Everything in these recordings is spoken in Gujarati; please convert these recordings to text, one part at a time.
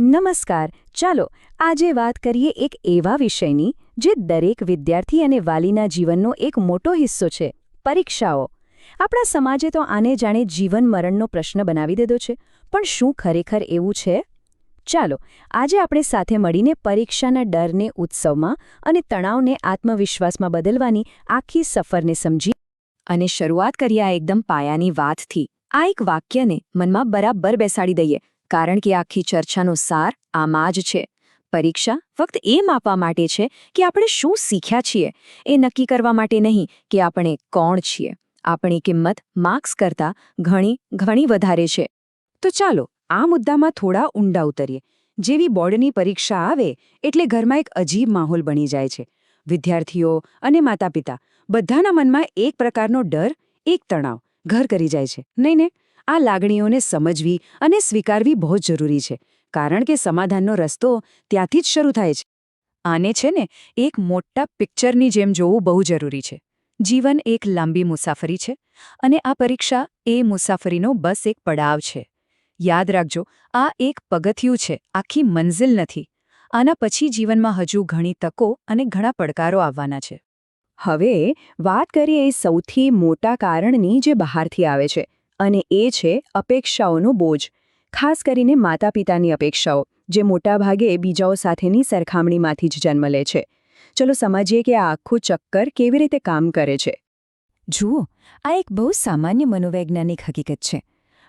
નમસ્કાર. ચાલો, આજે વાત કરીએ એક એવા વિષયની, જે દરેક વિદ્યાર્થી અને વાલીના જીવનનો એક મોટો હિસ્સો છે, પરીક્ષાઓ. આપણા સમાજે તો આને જાણે જીવન મરણનો પ્રશ્ન બનાવી દીધો છે, પણ શું ખરેખર એવું છે? ચાલો, આજે આપણે સાથે મળીને પરીક્ષાના ડરને ઉત્સવમાં અને તણાવને આત્મવિશ્વાસમાં બદલવાની આખી સફરને સમજી અને શરૂઆત કરીએ એકદમ પાયાની વાતથી. આ એક વાક્યને મનમાં બરાબર બેસાડી દઈએ. કારણ કે આખી ચર્ચાનો સાર આમાં જ છે. પરીક્ષા ફક્ત એ માપવા માટે છે કે આપણે શું શીખ્યા છીએ. એ નક્કી કરવા માટે નહીં કે આપણે કોણ છીએ. આપણી કિંમત માર્ક્સ કરતાં ઘણી ઘણી વધારે છે. તો ચાલો, આ મુદ્દામાં થોડા ઊંડા ઉતરીએ. જેવી બોર્ડની પરીક્ષા આવે, એટલે ઘરમાં એક અજીબ માહોલ બની જાય છે. વિદ્યાર્થીઓ અને માતા પિતા બધાના મનમાં એક પ્રકારનો ડર, એક તણાવ ઘર કરી જાય છે. નહીં ને આ લાગણીઓને સમજવી અને સ્વીકારવી બહુ જરૂરી છે, કારણ કે સમાધાનનો રસ્તો ત્યાંથી જ શરૂ થાય છે. આને છે ને, એક મોટા પિક્ચરની જેમ જોવું બહુ જરૂરી છે. જીવન એક લાંબી મુસાફરી છે અને આ પરીક્ષા એ મુસાફરીનો બસ એક પડાવ છે. યાદ રાખજો, આ એક પગથિયું છે, આખી મંઝિલ નથી. આના પછી જીવનમાં હજુ ઘણી તકો અને ઘણા પડકારો આવવાના છે. હવે વાત કરીએ એ સૌથી મોટા કારણની જે બહારથી આવે છે. અને એ છે અપેક્ષાઓનો બોજ. ખાસ કરીને માતા પિતાની અપેક્ષાઓ, જે મોટાભાગે બીજાઓ સાથેની સરખામણીમાંથી જ જન્મ લે છે. ચલો સમજીએ કે આ આખું ચક્કર કેવી રીતે કામ કરે છે. જુઓ, આ એક બહુ સામાન્ય મનોવૈજ્ઞાનિક હકીકત છે.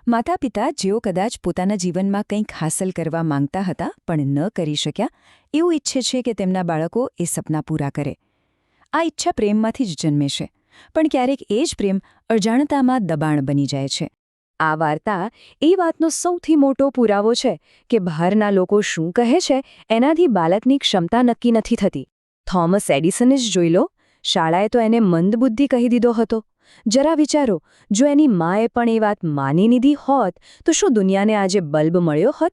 માતા પિતા જેઓ કદાચ પોતાના જીવનમાં કંઈક હાંસલ કરવા માંગતા હતા, પણ ન કરી શક્યા, એવું ઈચ્છે છે કે તેમના બાળકો એ સપના પૂરા કરે. આ ઈચ્છા પ્રેમમાંથી જ જન્મે છે. પણ ક્યારેક એ જ પ્રેમ અજાણતામાં દબાણ બની જાય છે. આ વાર્તા એ વાતનો સૌથી મોટો પુરાવો છે કે બહારના લોકો શું કહે છે એનાથી બાળકની ક્ષમતા નક્કી નથી થતી. થોમસ એડિસને જ જોઈ લો. શાળાએ તો એને મંદબુદ્ધિ કહી દીધો હતો. જરા વિચારો, જો એની માએ પણ એ વાત માની લીધી હોત, તો શું દુનિયાને આજે બલ્બ મળ્યો હોત?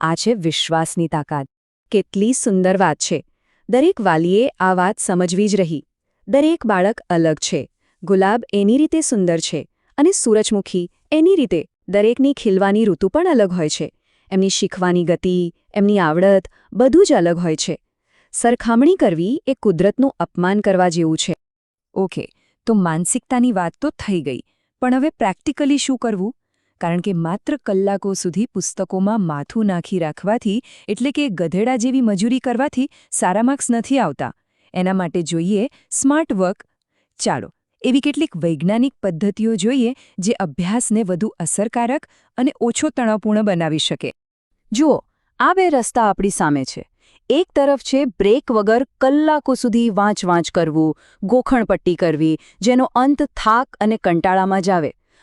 આ છે વિશ્વાસની તાકાત. કેટલી સુંદર વાત છે. દરેક વાલીએ આ વાત સમજવી જ રહી. દરેક બાળક અલગ છે. ગુલાબ એની રીતે સુંદર છે અને સૂરજમુખી એની રીતે. દરેકની ખીલવાની ઋતુ પણ અલગ હોય છે. એમની શીખવાની ગતિ, એમની આવડત બધું જ અલગ હોય છે. સરખામણી કરવી એ કુદરતનું અપમાન કરવા જેવું છે. ઓકે, તો માનસિકતાની વાત તો થઈ ગઈ, પણ હવે પ્રેક્ટિકલી શું કરવું? કારણ કે માત્ર કલાકો સુધી પુસ્તકોમાં માથું નાખી રાખવાથી, એટલે કે ગધેડા જેવી મજૂરી કરવાથી, સારા માર્ક્સ નથી આવતા. એના માટે જોઈએ સ્માર્ટ વર્ક. ચાલો, એવી કેટલીક વૈજ્ઞાનિક પદ્ધતિઓ જોઈએ જે અભ્યાસને વધુ અસરકારક અને ઓછો તણાવપૂર્ણ બનાવી શકે. જુઓ, આ બે રસ્તા આપણી સામે છે. એક તરફ છે બ્રેક વગર કલાકો સુધી વાંચ વાંચ કરવું, ગોખણપટ્ટી કરવી, જેનો અંત થાક અને કંટાળામાં જ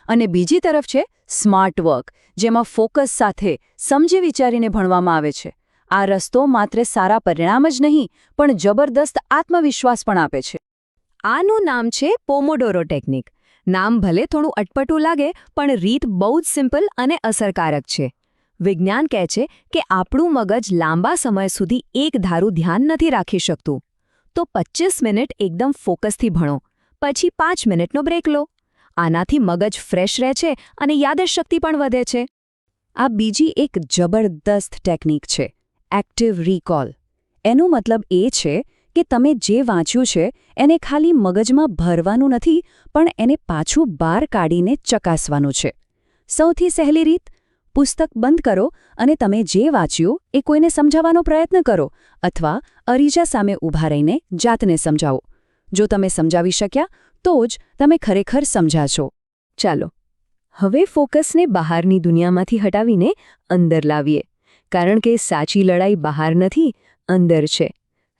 અને બીજી તરફ છે સ્માર્ટ વર્ક, જેમાં ફોકસ સાથે સમજી વિચારીને ભણવામાં આવે છે. આ રસ્તો માત્ર સારા પરિણામ જ નહીં, પણ જબરદસ્ત આત્મવિશ્વાસ પણ આપે છે. આનું નામ છે પોમોડોરો ટેકનિક. નામ ભલે થોડું અટપટું લાગે, પણ રીત બહુ જ સિમ્પલ અને અસરકારક છે. વિજ્ઞાન કહે છે કે આપણું મગજ લાંબા સમય સુધી એક ધારું ધ્યાન નથી રાખી શકતું. તો પચીસ મિનિટ એકદમ ફોકસથી ભણો, પછી પાંચ મિનિટનો બ્રેક લો. આનાથી મગજ ફ્રેશ રહે છે અને યાદશક્તિ પણ વધે છે. આ બીજી એક જબરદસ્ત ટેકનિક છે. એક્ટિવ રિકોલ એનો મતલબ એ છે કે તમે જે વાંચ્યું છે, એને ખાલી મગજમાં ભરવાનું નથી, પણ એને પાછું બહાર કાઢીને ચકાસવાનું છે. સૌથી સહેલી રીત, પુસ્તક બંધ કરો અને તમે જે વાંચ્યું, એ કોઈને સમજાવવાનો પ્રયત્ન કરો, અથવા અરીજા સામે ઊભા રહીને જાતને સમજાવો. જો તમે સમજાવી શક્યા, તો જ તમે ખરેખર સમજાશો ચાલો, હવે ફોકસને બહારની દુનિયામાંથી હટાવીને અંદર લાવીએ. કારણ કે સાચી લડાઈ બહાર નથી, અંદર છે.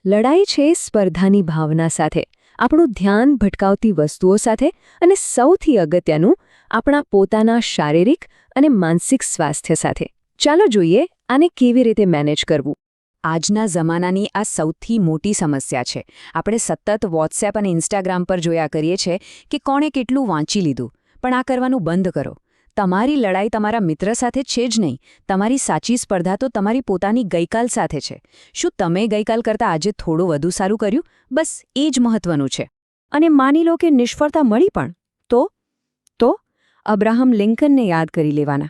લડાઈ છે સ્પર્ધાની ભાવના સાથે, આપણું ધ્યાન ભટકાવતી વસ્તુઓ સાથે અને સૌથી અગત્યનું, આપણા પોતાના શારીરિક અને માનસિક સ્વાસ્થ્ય સાથે. ચાલો જોઈએ આને કેવી રીતે મેનેજ કરવું. આજના જમાનાની આ સૌથી મોટી સમસ્યા છે. આપણે સતત વોટ્સએપ અને ઇન્સ્ટાગ્રામ પર જોયા કરીએ છીએ કે કોણે કેટલું વાંચી લીધું. પણ આ કરવાનું બંધ કરો. તમારી લડાઈ તમારા મિત્ર સાથે છે જ નહીં. તમારી સાચી સ્પર્ધા તો તમારી પોતાની ગઈકાલ સાથે છે. શું તમે ગઈકાલ કરતાં આજે થોડું વધુ સારું કર્યું? બસ, એ જ મહત્વનું છે. અને માની લો કે નિષ્ફળતા મળી પણ. તો? તો? અબ્રાહમ લિંકનને યાદ કરી લેવાના.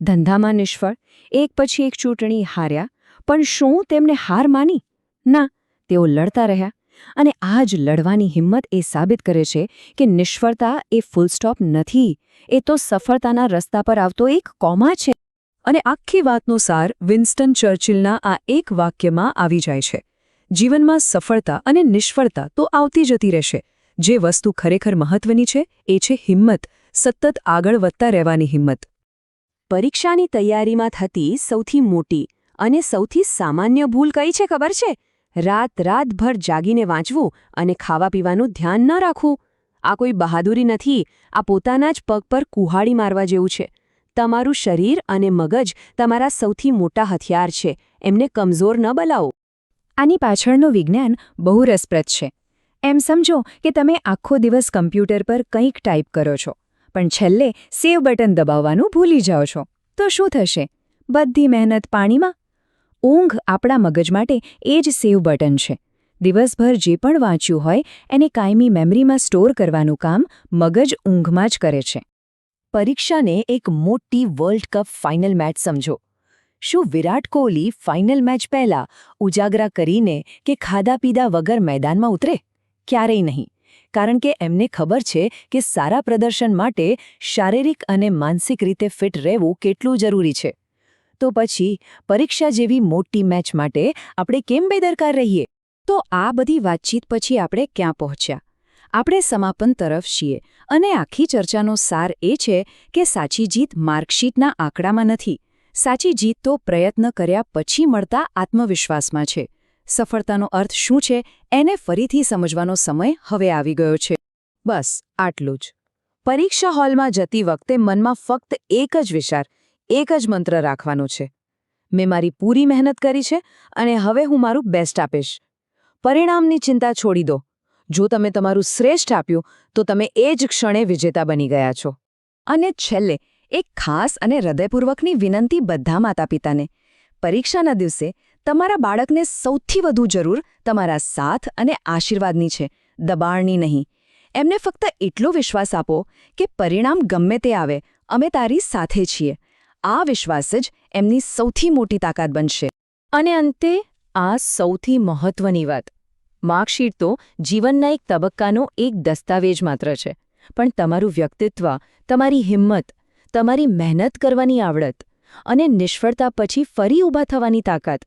ધંધામાં નિષ્ફળ, એક પછી એક ચૂંટણી હાર્યા, પણ શું તેમને હાર માની? ના, તેઓ લડતા રહ્યા. અને આ જ લડવાની હિંમત એ સાબિત કરે છે કે નિષ્ફળતા એ ફૂલ સ્ટોપ નથી. એ તો સફળતાના રસ્તા પર આવતો એક કોમા છે. અને આખી વાતનો સાર વિન્સ્ટન ચર્ચિલના આ એક વાક્યમાં આવી જાય છે. જીવનમાં સફળતા અને નિષ્ફળતા તો આવતી જતી રહેશે. જે વસ્તુ ખરેખર મહત્વની છે, એ છે હિંમત. સતત આગળ વધતા રહેવાની હિંમત. પરીક્ષાની તૈયારીમાં થતી સૌથી મોટી અને સૌથી સામાન્ય ભૂલ કઈ છે ખબર છે? રાત રાતભર જાગીને વાંચવું અને ખાવા પીવાનું ધ્યાન ન રાખવું. આ કોઈ બહાદુરી નથી, આ પોતાના જ પગ પર કુહાડી મારવા જેવું છે. તમારું શરીર અને મગજ તમારા સૌથી મોટા હથિયાર છે, એમને કમજોર ન બલાવો આની પાછળનું વિજ્ઞાન બહુ રસપ્રદ છે. એમ સમજો કે તમે આખો દિવસ કમ્પ્યુટર પર કંઈક ટાઈપ કરો છો, પણ છેલ્લે સેવ બટન દબાવવાનું ભૂલી જાઓ છો. તો શું થશે? બધી મહેનત પાણીમાં ઊંઘ આપણા મગજ માટે એ જ સેવ બટન છે. દિવસભર જે પણ વાંચ્યું હોય, એને કાયમી મેમરીમાં સ્ટોર કરવાનું કામ મગજ ઊંઘમાં જ કરે છે. પરીક્ષાને એક મોટી વર્લ્ડ કપ ફાઇનલ મેચ સમજો. શું વિરાટ કોહલી ફાઇનલ મેચ પહેલા ઉજાગરા કરીને કે ખાધા પીધા વગર મેદાનમાં ઉતરે? ક્યારેય નહીં. કારણ કે એમને ખબર છે કે સારા પ્રદર્શન માટે શારીરિક અને માનસિક રીતે ફિટ રહેવું કેટલું જરૂરી છે. તો પછી પરીક્ષા જેવી મોટી મેચ માટે આપણે કેમ બેદરકાર રહીએ? તો આ બધી વાતચીત પછી આપણે ક્યાં પહોંચ્યા? આપણે સમાપન તરફ છીએ અને આખી ચર્ચાનો સાર એ છે કે સાચી જીત માર્કશીટના આંકડામાં નથી. સાચી જીત તો પ્રયત્ન કર્યા પછી મળતા આત્મવિશ્વાસમાં છે. સફળતાનો અર્થ શું છે એને ફરીથી સમજવાનો સમય હવે આવી ગયો છે. બસ, આટલું જ. પરીક્ષા હોલમાં જતી વખતે મનમાં ફક્ત એક જ વિચાર એક જ મંત્ર રાખવાનો છે. મેં મારી પૂરી મહેનત કરી છે અને હવે હું મારું બેસ્ટ આપીશ. પરિણામની ચિંતા છોડી દો. જો તમે તમારું શ્રેષ્ઠ આપ્યું, તો તમે એ જ ક્ષણે વિજેતા બની ગયા છો. અને છેલ્લે, એક ખાસ અને હૃદયપૂર્વકની વિનંતી બધા માતા પિતાને પરીક્ષાના દિવસે, તમારા બાળકને સૌથી વધુ જરૂર તમારા સાથ અને આશીર્વાદની છે. દબાણની નહીં. એમને ફક્ત એટલો વિશ્વાસ આપો કે પરિણામ ગમે તે આવે, અમે તારી સાથે છીએ. આ વિશ્વાસ જ એમની સૌથી મોટી તાકાત બનશે. અને અંતે આ સૌથી મહત્વની વાત. માર્કશીટ તો જીવનના એક તબક્કાનો એક દસ્તાવેજ માત્ર છે. પણ તમારું વ્યક્તિત્વ, તમારી હિંમત, તમારી મહેનત કરવાની આવડત અને નિષ્ફળતા પછી ફરી ઊભા થવાની તાકાત,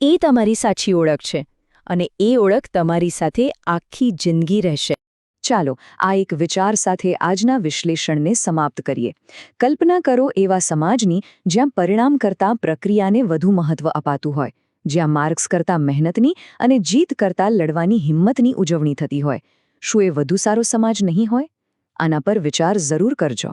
એ તમારી સાચી ઓળખ છે અને એ ઓળખ તમારી સાથે આખી જિંદગી રહેશે. ચાલો, આ એક વિચાર સાથે આજના વિશ્લેષણને સમાપ્ત કરીએ. કલ્પના કરો એવા સમાજની જ્યાં પરિણામ કરતાં પ્રક્રિયાને વધુ મહત્વ અપાતું હોય, જ્યાં માર્ક્સ કરતાં મહેનતની અને જીત કરતાં લડવાની હિંમતની ઉજવણી થતી હોય. શું એ વધુ સારો સમાજ નહીં હોય? આના પર વિચાર જરૂર કરજો.